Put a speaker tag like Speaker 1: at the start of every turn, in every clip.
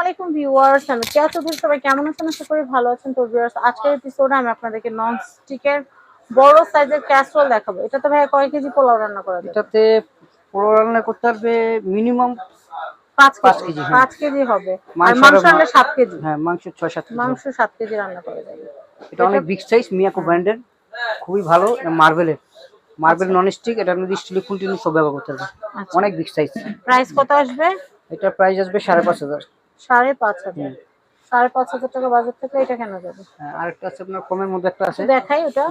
Speaker 1: আলাইকুম ভিউয়ার্স আমি কেয়া চৌধুরী সবাই কেমন আছেন? আশা করি ভালো আছেন। তো ভিউয়ার্স আজকের এপিসোডে আমি আপনাদেরকে নন স্টিকের বড় সাইজের ক্যাসরোল দেখাবো। এটাতে ভাই কয় কেজি পোলাও রান্না করা
Speaker 2: এটাতে পোলাও রান্না করতে পারবে মিনিমাম
Speaker 1: কেজি।
Speaker 2: হ্যাঁ।
Speaker 1: কেজি হবে। আর
Speaker 2: মাংস
Speaker 1: কেজি।
Speaker 2: হ্যাঁ মাংস ছয় সাত কেজি।
Speaker 1: মাংস সাত কেজি রান্না করা যাবে
Speaker 2: এটা অনেক বিগ সাইজ মিয়াকো ব্র্যান্ডের খুবই ভালো মার্বেলের মার্বেল নন স্টিক এটা আপনি কন্টিনিউ সব ব্যবহার করতে পারবেন
Speaker 1: আচ্ছা।
Speaker 2: অনেক বিগ সাইজ
Speaker 1: প্রাইস কত আসবে?
Speaker 2: এটা প্রাইস আসবে সাড়ে পাঁচ হাজার।
Speaker 1: সাড়ে পাঁচ হাজার। সাড়ে পাঁচ হাজার টাকা বাজার থেকে এটা কেনা যাবে?
Speaker 2: হ্যাঁ, আরেকটা আছে আপনার কমের মধ্যে একটা আছে।
Speaker 1: দেখাই ওটা।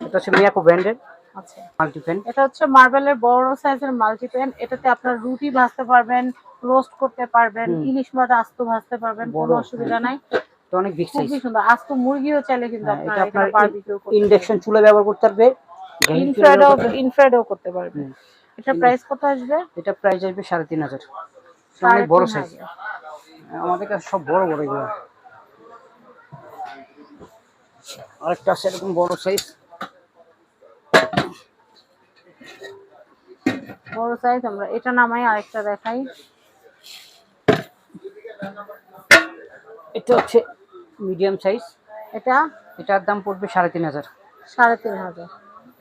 Speaker 2: এটা হচ্ছে মিয়াকো ব্র্যান্ডের
Speaker 1: আচ্ছা।
Speaker 2: মাল্টিপ্যান
Speaker 1: এটা হচ্ছে মার্বেলের বড় সাইজের মাল্টিপ্যান এটাতে আপনার রুটি ভাজতে পারবেন রোস্ট করতে পারবেন ইলিশ মাছ আস্ত ভাজতে পারবেন কোনো অসুবিধা নাই।
Speaker 2: অনেক বিগ সাইজ
Speaker 1: সুন্দর। আস্ত মুরগিও চাইলে কিন্তু
Speaker 2: হ্যাঁ,
Speaker 1: আপনার
Speaker 2: এটা আপনার
Speaker 1: বারবিকিউ করতে
Speaker 2: ইন্ডাকশন চুলা ব্যবহার করতে পারবে।
Speaker 1: ইনফ্রাডও
Speaker 2: করতে-
Speaker 1: ইনফ্রাডও করতে পারবেন। এটা প্রাইস কত আসবে?
Speaker 2: এটা প্রাইস আসবে সাড়ে তিন হাজার। এটা
Speaker 1: সাড়ে
Speaker 2: অনেক বড় সাইজ
Speaker 1: হাজার।
Speaker 2: আমাদের কাছে সব বড় বড় এগুলো। আরেকটা আছে এরকম বড় সাইজ
Speaker 1: বড় সাইজ আমরা এটা নামাই আরেকটা দেখাই।
Speaker 2: এটা হচ্ছে মিডিয়াম সাইজ
Speaker 1: এটা?
Speaker 2: এটার দাম পড়বে সাড়ে তিন হাজার।
Speaker 1: সাড়ে তিন হাজার।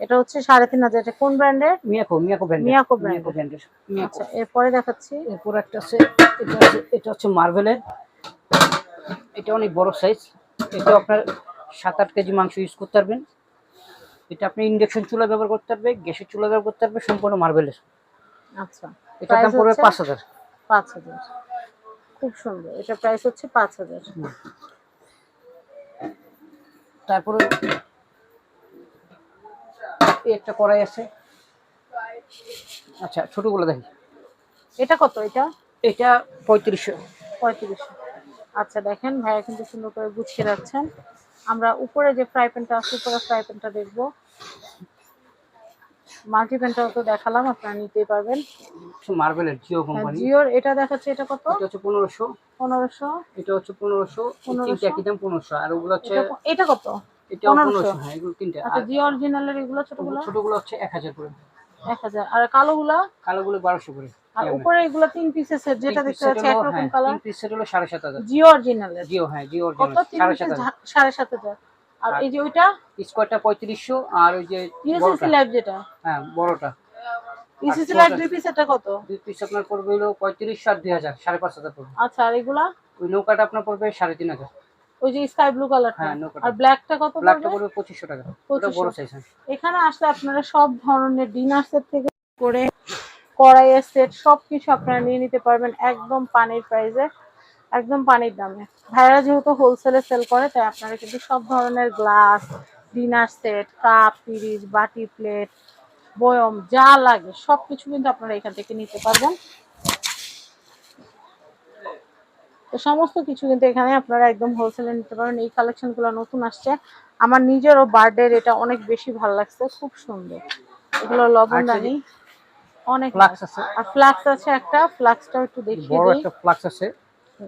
Speaker 1: এটা হচ্ছে সাড়ে তিন হাজার এটা কোন ব্র্যান্ডের
Speaker 2: মিয়াকো মিয়াকো ব্র্যান্ডের
Speaker 1: মিয়াকো
Speaker 2: মিয়াকো ব্র্যান্ডের
Speaker 1: আচ্ছা এরপরে দেখাচ্ছি।
Speaker 2: এরপর একটা আছে এটা আছে এটা হচ্ছে মার্বেলের। এটা অনেক বড় সাইজ এটা আপনার সাত আট কেজি মাংস ইউজ করতে পারবেন। এটা আপনি ইন্ডাকশন চুলা ব্যবহার করতে পারবে গ্যাসের চুলা ব্যবহার করতে পারবে সম্পূর্ণ মার্বেলের।
Speaker 1: আচ্ছা
Speaker 2: এটার দাম পড়বে? পাঁচ হাজার।
Speaker 1: পাঁচ হাজার। খুব সুন্দর এটা প্রাইস হচ্ছে পাঁচ হাজার।
Speaker 2: তারপরে এই একটা কড়াই আছে। আচ্ছা ছোটগুলো দেখি।
Speaker 1: এটা কত এটা?
Speaker 2: এটা পঁয়ত্রিশশো।
Speaker 1: পঁয়ত্রিশশো। আচ্ছা দেখেন ভাইয়া কিন্তু সুন্দর করে গুছিয়ে রাখছেন। আমরা উপরে যে ফ্রাই প্যানটা আছে উপরে ফ্রাই প্যানটা দেখব। মাল্টি প্যানটাও তো দেখালাম আপনারা নিতে পারবেন।
Speaker 2: মার্বেলের জিও কোম্পানি।
Speaker 1: জিওর এটা দেখাচ্ছে এটা কত?
Speaker 2: এটা হচ্ছে পনেরোশো।
Speaker 1: পনেরোশো।
Speaker 2: এটা হচ্ছে পনেরোশো। তিনটা একই দাম পনেরোশো। আর ওগুলো হচ্ছে
Speaker 1: এটা এটা কত?
Speaker 2: এটা
Speaker 1: 1500
Speaker 2: হ্যাঁ এগুলো তিনটা।
Speaker 1: আচ্ছা জি অরিজিনালের এগুলো ছোটগুলো?
Speaker 2: ছোটগুলো হচ্ছে এক হাজার করে।
Speaker 1: এক হাজার। আর কালোগুলা?
Speaker 2: কালোগুলো বারোশো করে।
Speaker 1: আর উপরে এগুলো তিন পিসের সেট যেটা দেখতে পাচ্ছি
Speaker 2: হলো,
Speaker 1: একরকম কালার
Speaker 2: তিন piece set হলো সাড়ে সাত হাজার।
Speaker 1: জিও
Speaker 2: হ্যাঁ জিও অরিজিনাল
Speaker 1: তিন
Speaker 2: সাড়ে
Speaker 1: পিসের
Speaker 2: সাত হাজার।
Speaker 1: সাড়ে সাত হাজার। আর
Speaker 2: আর-
Speaker 1: এই যে ওইটা?
Speaker 2: স্কোয়ারটা পঁয়ত্রিশশো আর ওই যে
Speaker 1: ইউসিসি যেটা?
Speaker 2: হ্যাঁ বড়টা।
Speaker 1: ইউসিসি দুই পিসেরটা কত?
Speaker 2: দুই পিস আপনার পড়বে হলো পঁয়ত্রিশশো আর সাড়ে পড়বে।
Speaker 1: আচ্ছা আর এগুলা?
Speaker 2: ওই নৌকাটা আপনার পড়বে সাড়ে তিন হাজার।
Speaker 1: ওই যে স্কাই ব্লু কালারটা। আর ব্ল্যাকটা কত
Speaker 2: ব্ল্যাকটা
Speaker 1: পড়বে?
Speaker 2: পড়বে পঁচিশশো টাকা। ওটা বড় সাইজ হ্যাঁ।
Speaker 1: এখানে আসলে আপনারা সব ধরনের ডিনার সেট থেকে করে কড়াইয়ের সেট সব কিছু আপনারা নিয়ে নিতে পারবেন একদম পানির প্রাইসে একদম পানির দামে। ভাইরা যেহেতু হোলসেলে সেল করে তাই আপনারা কিন্তু সব ধরনের গ্লাস ডিনার সেট কাপ পিরিচ বাটি প্লেট বয়ম যা লাগে সবকিছু কিন্তু আপনারা এখান থেকে নিতে পারবেন। তো সমস্ত কিছু কিন্তু এখানে আপনারা একদম হোলসেলে নিতে পারেন। এই কালেকশনগুলো নতুন আসছে। আমার নিজেরও বার্থডের এটা অনেক বেশি ভালো লাগছে খুব সুন্দর। এগুলো লবণদানি অনেক
Speaker 2: ফ্লাক্স আছে?
Speaker 1: আর ফ্লাক্স আছে একটা ফ্লাক্সটাও একটু দেখিয়ে
Speaker 2: বড়
Speaker 1: দিই।
Speaker 2: একটা ফ্লাক্স আছে।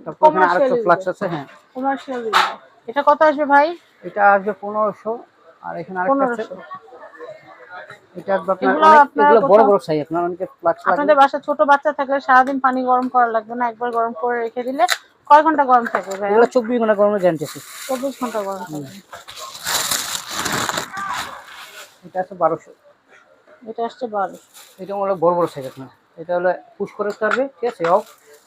Speaker 2: তারপর এখানে আরেকটা ফ্লাক্স আছে হ্যাঁ।
Speaker 1: কমার্শিয়াল এটা কত আসবে ভাই?
Speaker 2: এটা আসবে পনেরোশো। আর এখানে আরেকটা আছে।
Speaker 1: পনেরোশো।
Speaker 2: এটা আপনার বড় বড় সাইজ আপনার অনেকে ফ্লাক্স
Speaker 1: আপনাদের বাসায় ছোট বাচ্চা থাকলে সারাদিন পানি গরম করা লাগবে না। একবার গরম করে রেখে দিলে কয় ঘণ্টা গরম থাকবে ভাই
Speaker 2: এগুলো চব্বিশ ঘণ্টা গরমে গ্যারান্টি আছে
Speaker 1: চব্বিশ ঘণ্টা গরম থাকবে।
Speaker 2: এটা আছে বারোশো।
Speaker 1: এটা আসছে বারো
Speaker 2: এটা হলো বড় বড় সাইজ আপনার এটা হলো পুশ করে পারবে ঠিক আছে অফ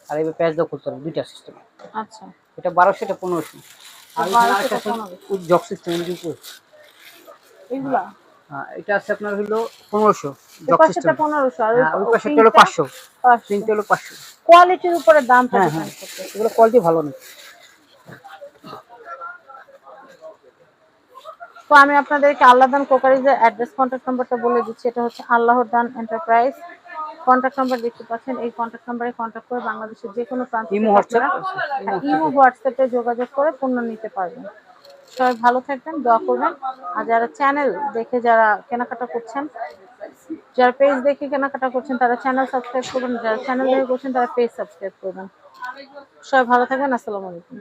Speaker 2: আর এবার প্যাচ দাও করতে পারবে দুইটা সিস্টেম
Speaker 1: আচ্ছা।
Speaker 2: এটা বারোশো এটা পনেরোশো। আর
Speaker 1: বারোশো,
Speaker 2: জক সিস্টেম
Speaker 1: এগুলা
Speaker 2: এটা আছে আপনার হলো পনেরোশো
Speaker 1: পনেরোশো আর
Speaker 2: হ্যাঁ ওই পাশে হলো পাঁচশো তিনটে হলো পাঁচশো।
Speaker 1: কোয়ালিটির উপরে দাম
Speaker 2: হ্যাঁ হ্যাঁ। এগুলো কোয়ালিটি ভালো নেই।
Speaker 1: তো আমি আপনাদেরকে আল্লাহদান কোকারিজের অ্যাড্রেস কন্ট্যাক্ট নাম্বারটা বলে দিচ্ছি। এটা হচ্ছে আল্লাহর দান এন্টারপ্রাইজ কন্ট্যাক্ট নাম্বার দেখতে পাচ্ছেন এই কন্ট্যাক্ট নাম্বারে কন্ট্যাক্ট করে বাংলাদেশের যে কোনো প্রান্ত হ্যাঁ, ইমো হোয়াটসঅ্যাপে যোগাযোগ করে পণ্য নিতে পারবেন। সবাই ভালো থাকবেন, দোয়া করবেন। আর যারা চ্যানেল দেখে যারা কেনাকাটা করছেন, যারা পেজ দেখে কেনাকাটা করছেন, তারা চ্যানেল সাবস্ক্রাইব করবেন, যারা চ্যানেল দেখে করছেন, তারা পেজ সাবস্ক্রাইব করবেন। সবাই ভালো থাকবেন, আসসালামু আলাইকুম।